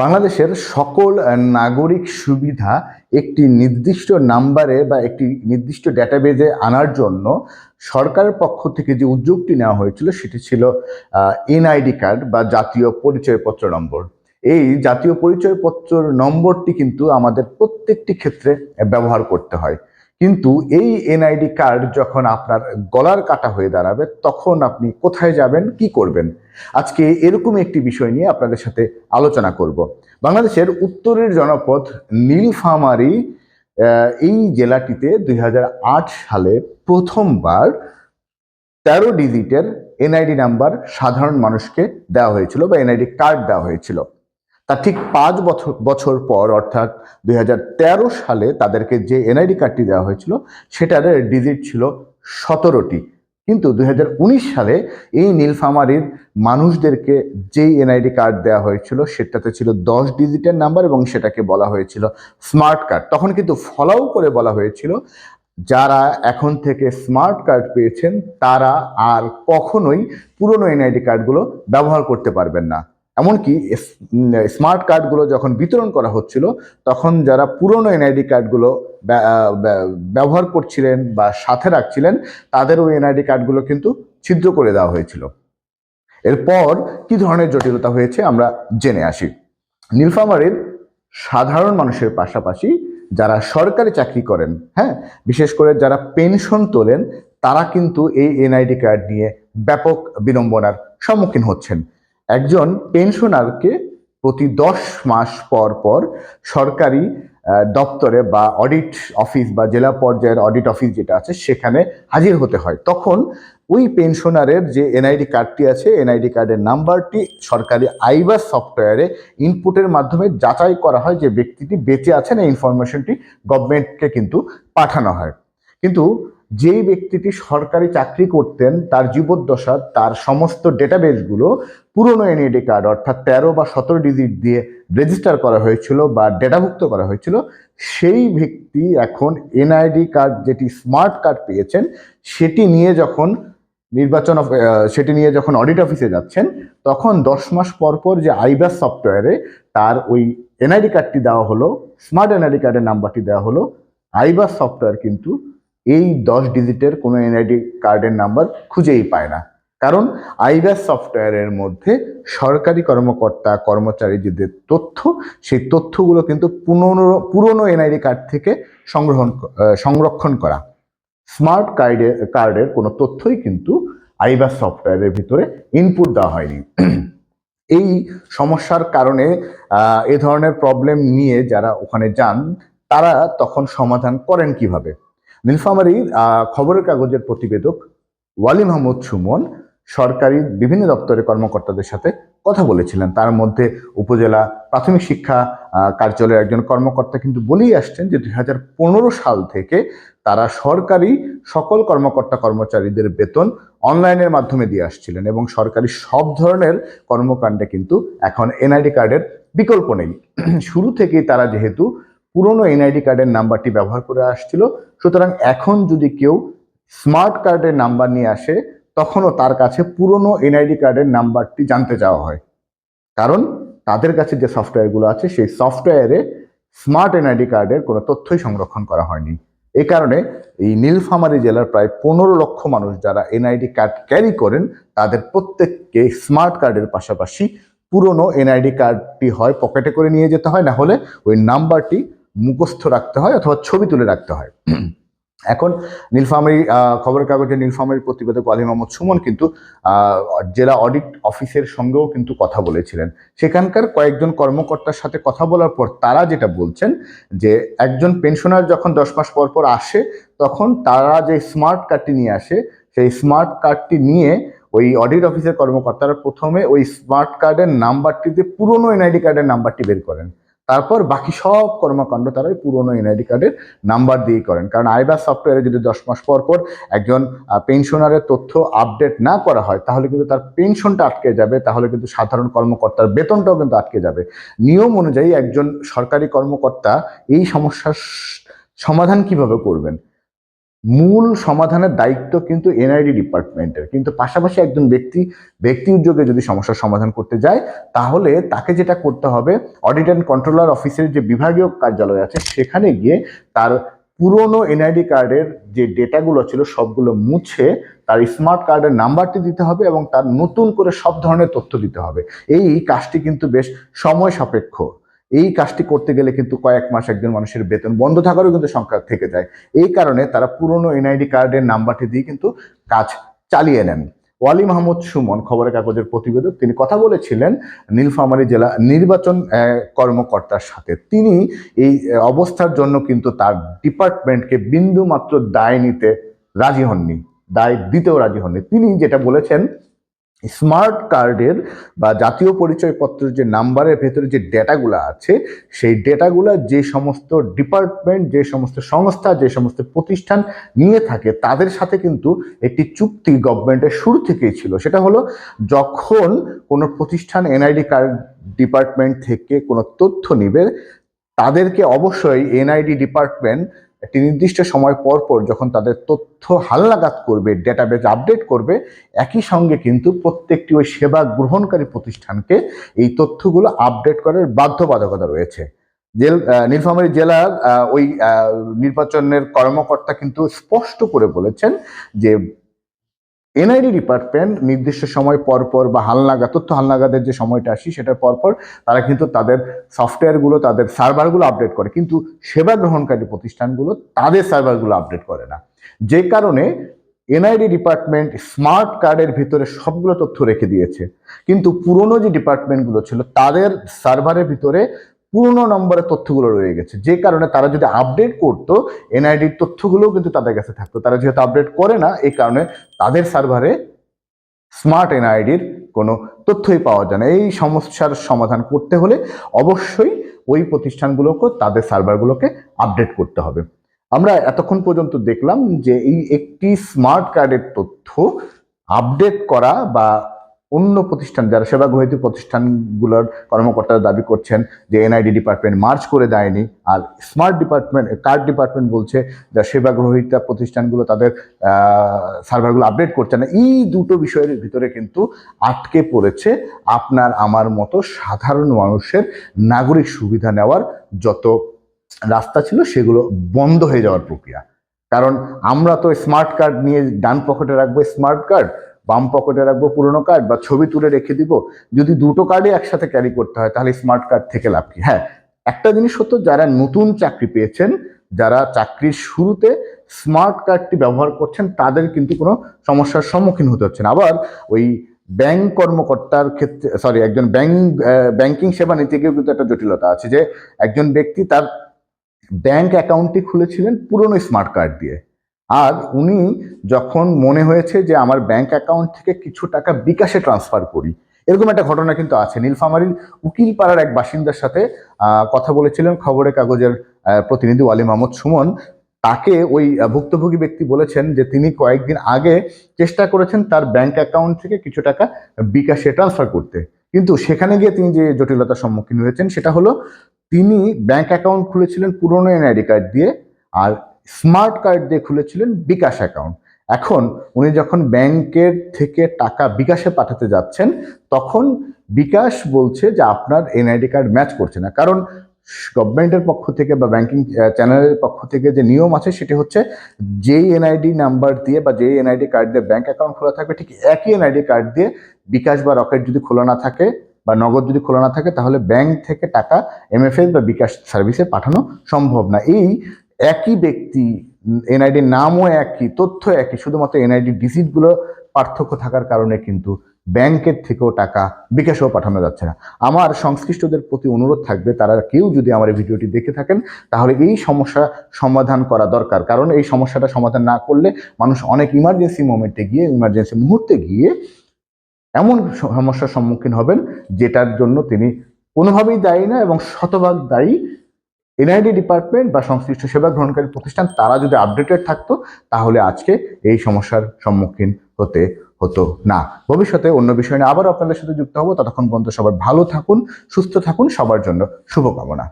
বাংলাদেশের সকল নাগরিক সুবিধা একটি নির্দিষ্ট নাম্বারে বা একটি নির্দিষ্ট ডেটাবেজে আনার জন্য সরকারের পক্ষ থেকে যে উদ্যোগটি নেওয়া হয়েছিল সেটি ছিল এনআইডি কার্ড বা জাতীয় পরিচয়পত্র নম্বর। এই জাতীয় পরিচয়পত্র নম্বরটি কিন্তু আমাদের প্রত্যেকটি ক্ষেত্রে ব্যবহার করতে হয়। কিন্তু এই এনআইডি কার্ড যখন আপনার গলার কাটা হয়ে দাঁড়াবে, তখন আপনি কোথায় যাবেন, কি করবেন? আজকে এরকম একটি বিষয় নিয়ে আপনাদের সাথে আলোচনা করব। বাংলাদেশের উত্তরের জনপদ নীলফামারী এই জেলাটিতে দুই হাজার আট সালে প্রথমবার তেরো ডিজিটের এনআইডি নাম্বার সাধারণ মানুষকে দেওয়া হয়েছিল বা এনআইডি কার্ড দেওয়া হয়েছিল। তার ঠিক পাঁচ বছর বছর পর, অর্থাৎ দু হাজার তেরো সালে তাদেরকে যে এনআইডি কার্ডটি দেওয়া হয়েছিল, সেটার ডিজিট ছিল সতেরোটি। কিন্তু দু হাজার উনিশ সালে এই নীলফামারীর মানুষদেরকে যেই এনআইডি কার্ড দেওয়া হয়েছিল, সেটাতে ছিল দশ ডিজিটের নাম্বার এবং সেটাকে বলা হয়েছিল স্মার্ট কার্ড। তখন কিন্তু ফলাও করে বলা হয়েছিল, যারা এখন থেকে স্মার্ট কার্ড পেয়েছেন, তারা আর কখনোই পুরনো এনআইডি কার্ডগুলো ব্যবহার করতে পারবেন না। এমনকি স্মার্ট কার্ডগুলো যখন বিতরণ করা হচ্ছিল, তখন যারা পুরনো এনআইডি কার্ডগুলো ব্যবহার করছিলেন বা সাথে রাখছিলেন তাদের ওই এনআইডি কার্ডগুলো কিন্তু ছিদ্র করে দেওয়া হয়েছিল। এরপর কি ধরনের জটিলতা হয়েছে আমরা জেনে আসি। নীলফামারীর সাধারণ মানুষের পাশাপাশি যারা সরকারি চাকরি করেন হ্যাঁ বিশেষ করে যারা পেনশন তোলেন, তারা কিন্তু এই এনআইডি কার্ড নিয়ে ব্যাপক বিড়ম্বনার সম্মুখীন হচ্ছেন। একজন পেনশনারকে প্রতি দশ মাস পর পর সরকারি দপ্তরে বা অডিট অফিস বা জেলা পর্যায়ের অডিট অফিস যেটা আছে, সেখানে হাজির হতে হয়। তখন ওই পেনশনারের যে এনআইডি কার্ডটি আছে এনআইডি কার্ডের নাম্বারটি সরকারি আইবাস সফটওয়্যারে ইনপুটের মাধ্যমে যাচাই করা হয় যে ব্যক্তিটি বেঁচে আছেন, এই ইনফরমেশনটি গভর্নমেন্টকে কিন্তু পাঠানো হয়। কিন্তু যেই ব্যক্তিটি সরকারি চাকরি করতেন, তার জীবদ্দশা, তার সমস্ত ডেটাবেসগুলো পুরনো এনআইডি কার্ড অর্থাৎ তেরো বা সতেরো ডিজিট দিয়ে রেজিস্টার করা হয়েছিল বা ডেটাভুক্ত করা হয়েছিল, সেই ব্যক্তি এখন এনআইডি কার্ড যেটি স্মার্ট কার্ড পেয়েছেন, সেটি নিয়ে যখন নির্বাচন সেটি নিয়ে যখন অডিট অফিসে যাচ্ছেন, তখন দশ মাস পর পর যে আইবাস সফটওয়্যারে তার ওই এনআইডি কার্ডটি দেওয়া হলো স্মার্ট এনআইডি কার্ডের নাম্বারটি দেওয়া হলো আইবাস সফটওয়্যার কিন্তু এই দশ ডিজিটের কোনো এনআইডি কার্ডের নাম্বার খুঁজেই পায় না। কারণ আইবাস সফটওয়্যারের মধ্যে সরকারি কর্মকর্তা কর্মচারীদের তথ্য, সেই তথ্যগুলো কিন্তু পুরনো পুরনো এনআইডি কার্ড থেকে সংগ্রহণ সংরক্ষণ করা। স্মার্ট কার্ডের কার্ডের কোনো তথ্যই কিন্তু আইবাস সফটওয়্যারের ভিতরে ইনপুট দেওয়া হয়নি। এই সমস্যার কারণে এ ধরনের প্রবলেম নিয়ে যারা ওখানে যান, তারা তখন সমাধান করেন কীভাবে? নীলফামারী খবরের কাগজের প্রতিবেদক ওয়ালি মাহমুদ সুমন সরকারি বিভিন্ন দপ্তরের কর্মকর্তাদের সাথে কথা বলেছিলেন। তার মধ্যে উপজেলা প্রাথমিক শিক্ষা কার্যালয়ের একজন কর্মকর্তা কিন্তু বলেই আসছেন যে দু হাজার পনেরো সাল থেকে তারা সরকারি সকল কর্মকর্তা কর্মচারীদের বেতন অনলাইনের মাধ্যমে দিয়ে আসছিলেন এবং সরকারি সব ধরনের কর্মকাণ্ডে কিন্তু এখন এনআইডি কার্ডের বিকল্প নেই। শুরু থেকেই তারা যেহেতু পুরনো এনআইডি কার্ডের নাম্বারটি ব্যবহার করে আসছিল। সুতরাং এখন যদি কেউ স্মার্ট কার্ডের নাম্বার নিয়ে আসে, তখনও তার কাছে পুরনো এনআইডি কার্ডের নাম্বারটি জানতে চাওয়া হয়। কারণ তাদের কাছে যে সফটওয়্যারগুলো আছে, সেই সফটওয়্যারে স্মার্ট এনআইডি কার্ডের কোনো তথ্যই সংরক্ষণ করা হয়নি। এই কারণে এই নীলফামারী জেলার প্রায় পনেরো লক্ষ মানুষ যারা এনআইডি কার্ড ক্যারি করেন, তাদের প্রত্যেককে স্মার্ট কার্ডের পাশাপাশি পুরনো এনআইডি কার্ডটি হয় পকেটে করে নিয়ে যেতে হয়, না হলে ওই নাম্বারটি মুখস্থ রাখতে হয় অথবা ছবি তুলে রাখতে হয়। এখন নীলফামারী আহ, খবরের কাগজে নীলফামারীর প্রতিবেদক আলী মোহাম্মদ সুমন কিন্তু জেলা অডিট অফিসের সঙ্গেও কিন্তু কথা বলেছিলেন। সেখানকার কয়েকজন কর্মকর্তার সাথে কথা বলার পর তারা যেটা বলছেন যে একজন পেনশনার যখন দশ মাস পর পর আসে তখন তারা যে স্মার্ট কার্ডটি নিয়ে আসে সেই স্মার্ট কার্ডটি নিয়ে ওই অডিট অফিসের কর্মকর্তারা প্রথমে ওই স্মার্ট কার্ডের নাম্বারটিতে পুরনো এনআইডি কার্ডের নাম্বারটি বের করেন। তারপর বাকি সব কর্মকাণ্ড তারা ওই পুরনো এনআইডি কার্ডের নাম্বার দিয়েই করেন। কারণ আইবাস সফটওয়্যারে যদি দশ মাস পর পর একজন পেনশনারের তথ্য আপডেট না করা হয়, তাহলে কিন্তু তার পেনশনটা আটকে যাবে, তাহলে কিন্তু সাধারণ কর্মকর্তার বেতনটাও কিন্তু আটকে যাবে। নিয়ম অনুযায়ী একজন সরকারি কর্মকর্তা এই সমস্যার সমাধান কীভাবে করবেন? মূল সমাধানের দায়িত্ব কিন্তু এনআইডি ডিপার্টমেন্টের। কিন্তু পাশাপাশি একজন ব্যক্তি ব্যক্তি উদ্যোগে যদি সমস্যার সমাধান করতে যায়, তাহলে তাকে যেটা করতে হবে অডিট অ্যান্ড কন্ট্রোলার অফিসের যে বিভাগীয় কার্যালয় আছে, সেখানে গিয়ে তার পুরনো এনআইডি কার্ডের যে ডেটাগুলো ছিল, সবগুলো মুছে তার স্মার্ট কার্ডের নাম্বারটি দিতে হবে এবং তার নতুন করে সব ধরনের তথ্য দিতে হবে। এই কাজটি কিন্তু বেশ সময় সাপেক্ষ। এই কাজটি করতে গেলে কিন্তু কয়েক মাস একজন মানুষের বেতন বন্ধ থাকারও কিন্তু সংখ্যা থেকে যায়। এই কারণে তারা পুরনো এনআইডি কার্ডের নাম্বারটি দিয়ে কিন্তু কাজ চালিয়ে নেন। ওয়ালি মাহমুদ সুমন, খবরের কাগজের প্রতিবেদক, তিনি কথা বলেছিলেন, নীলফামারী জেলা নির্বাচন কর্মকর্তার সাথে। তিনি এই অবস্থার জন্য কিন্তু তার ডিপার্টমেন্টকে বিন্দু মাত্র দায় নিতে রাজি হননি, দায় দিতেও রাজি হননি। তিনি যেটা বলেছেন স্মার্ট কার্ডের বা জাতীয় পরিচয়পত্রের যে নাম্বারের ভেতরে যে ডেটাগুলো আছে, সেই ডেটাগুলো যে সমস্ত ডিপার্টমেন্ট, যে সমস্ত সংস্থা, যে সমস্ত প্রতিষ্ঠান নিয়ে থাকে, তাদের সাথে কিন্তু একটি চুক্তি গভর্নমেন্টের শুরু থেকেই ছিল। সেটা হলো, যখন কোনো প্রতিষ্ঠান এনআইডি কার্ড ডিপার্টমেন্ট থেকে কোনো তথ্য নিবে, তাদেরকে অবশ্যই এনআইডি ডিপার্টমেন্ট একটি নির্দিষ্ট সময় পর পর যখন তাদের তথ্য হালনাগাদ করবে ডেটাবেজ আপডেট করবে, একই সঙ্গে কিন্তু প্রত্যেকটি ওই সেবা গ্রহণকারী প্রতিষ্ঠানকে এই তথ্যগুলো আপডেট করার বাধ্যবাধকতা রয়েছে। জেল নীলফামারী জেলার ওই নির্বাচনের কর্মকর্তা কিন্তু স্পষ্ট করে বলেছেন যে এনআইডি ডিপার্টমেন্ট নির্দিষ্ট সময় পর পর বা হালনাগা তথ্য হালনাগাদের যে সময়টা আসি সেটার পর পর তারা কিন্তু তাদের সফটওয়্যারগুলো তাদের সার্ভারগুলো আপডেট করে। কিন্তু সেবা গ্রহণকারী প্রতিষ্ঠানগুলো তাদের সার্ভারগুলো আপডেট করে না। যে কারণে এনআইডি ডিপার্টমেন্ট স্মার্ট কার্ডের ভিতরে সবগুলো তথ্য রেখে দিয়েছে। কিন্তু পুরনো যে ডিপার্টমেন্টগুলো ছিল, তাদের সার্ভারের ভিতরে পুরনো নম্বরের তথ্যগুলো রয়ে গেছে। যে কারণে তারা যদি আপডেট করতো এনআইডির তথ্যগুলোও কিন্তু তাদের কাছে থাকতো। তারা যেহেতু আপডেট করে না, এই কারণে তাদের সার্ভারে স্মার্ট এনআইডির কোনো তথ্যই পাওয়া যায় না। এই সমস্যার সমাধান করতে হলে অবশ্যই ওই প্রতিষ্ঠানগুলোকে, তাদের সার্ভারগুলোকে আপডেট করতে হবে। আমরা এতক্ষণ পর্যন্ত দেখলাম যে এই একটি স্মার্ট কার্ডের তথ্য আপডেট করা বা অন্য প্রতিষ্ঠান, যারা সেবা গ্রহীত প্রতিষ্ঠানগুলোর কর্মকর্তারা দাবি করছেন যে এনআইডি ডিপার্টমেন্ট মার্চ করে দেয়নি, আর স্মার্ট ডিপার্টমেন্ট কার্ড ডিপার্টমেন্ট বলছে যা সেবা গ্রহীতা প্রতিষ্ঠানগুলো তাদের সার্ভারগুলো আপডেট করছে না। এই দুটো বিষয়ের ভিতরে কিন্তু আটকে পড়েছে আপনার আমার মতো সাধারণ মানুষের নাগরিক সুবিধা নেওয়ার যত রাস্তা ছিল সেগুলো বন্ধ হয়ে যাওয়ার প্রক্রিয়া। কারণ আমরা তো স্মার্ট কার্ড নিয়ে ডান পকেটে রাখব স্মার্ট কার্ড বাম পকেটে রাখব পুরোনো কার্ড বা ছবি তুলে রেখে দিব। যদি দুটো কার্ডই একসাথে ক্যারি করতে হয়, তাহলে স্মার্ট কার্ড থেকে লাভ কি? হ্যাঁ একটা জিনিস হতো যারা নতুন চাকরি পেয়েছেন, যারা চাকরির শুরুতে স্মার্ট কার্ডটি ব্যবহার করছেন, তাদের কিন্তু কোনো সমস্যার সম্মুখীন হতে হচ্ছে না। আবার ওই ব্যাংক কর্মকর্তার ক্ষেত্রে সরি একজন ব্যাংক ব্যাংকিং সেবা নিতে গিয়েও কিন্তু একটা জটিলতা আছে যে, একজন ব্যক্তি তার ব্যাংক অ্যাকাউন্টটি খুলেছিলেন পুরনো স্মার্ট কার্ড দিয়ে। আর উনি যখন মনে হয়েছে যে আমার ব্যাংক অ্যাকাউন্ট থেকে কিছু টাকা বিকাশে ট্রান্সফার করি, এরকম একটা ঘটনা কিন্তু আছে। নীলফামারীর উকিলপাড়ার এক বাসিন্দার সাথে কথা বলেছিলেন খবরের কাগজের প্রতিনিধি ওয়ালি মাহমুদ সুমন। তাকে ওই ভুক্তভোগী ব্যক্তি বলেছেন যে তিনি কয়েকদিন আগে চেষ্টা করেছেন তার ব্যাংক অ্যাকাউন্ট থেকে কিছু টাকা বিকাশে ট্রান্সফার করতে। কিন্তু সেখানে গিয়ে তিনি যে জটিলতার সম্মুখীন হয়েছেন সেটা হলো, তিনি ব্যাংক অ্যাকাউন্ট খুলেছিলেন পুরনো এনআইডি কার্ড দিয়ে, আর স্মার্ট কার্ড দিয়ে খুলেছিলেন বিকাশ অ্যাকাউন্ট। এখন উনি যখন ব্যাংকের থেকে টাকা বিকাশে পাঠাতে যাচ্ছেন, তখন বিকাশ বলছে যে আপনার এনআইডি কার্ড ম্যাচ করছে না। কারণ গভর্নমেন্টের পক্ষ থেকে বা ব্যাংকিং চ্যানেলের পক্ষ থেকে যে নিয়ম আছে, সেটি হচ্ছে যেই এনআইডি নাম্বার দিয়ে বা যেই এনআইডি কার্ড দিয়ে ব্যাংক অ্যাকাউন্ট খোলা থাকবে, ঠিক একই এনআইডি কার্ড দিয়ে বিকাশ বা রকেট যদি খোলা না থাকে বা নগদ যদি খোলা না থাকে, তাহলে ব্যাংক থেকে টাকা এমএফএস বা বিকাশ সার্ভিসে পাঠানো সম্ভব না। এই একই ব্যক্তি এনআইডির নামও একই তথ্য একই, শুধুমাত্র এনআইডি ডিজিটগুলো পার্থক্য থাকার কারণে কিন্তু ব্যাংকের থেকেও টাকা বিকাশেও পাঠানো যাচ্ছে না। আমার সংশ্লিষ্টদের প্রতি অনুরোধ থাকবে, তারা কেউ যদি আমার এই ভিডিওটি দেখে থাকেন, তাহলে এই সমস্যা সমাধান করা দরকার। কারণ এই সমস্যাটা সমাধান না করলে মানুষ অনেক ইমার্জেন্সি মোমেন্টে গিয়ে ইমার্জেন্সি মুহূর্তে গিয়ে এমন সমস্যার সম্মুখীন হবেন, যেটার জন্য তিনি কোনোভাবেই দায়ী না এবং শতভাগ দায়ী এনআইডি ডিপার্টমেন্ট বা সংশ্লিষ্ট সেবা গ্রহণকারী প্রতিষ্ঠান, তারা যদি আপডেটেড থাকতো, তাহলে আজকে এই সমস্যার সম্মুখীন হতে হতো না। ভবিষ্যতে অন্য বিষয় নিয়ে আবার আপনাদের সাথে যুক্ত হব। ততক্ষণ পর্যন্ত সবাই ভালো থাকুন, সুস্থ থাকুন, সবার জন্য শুভকামনা।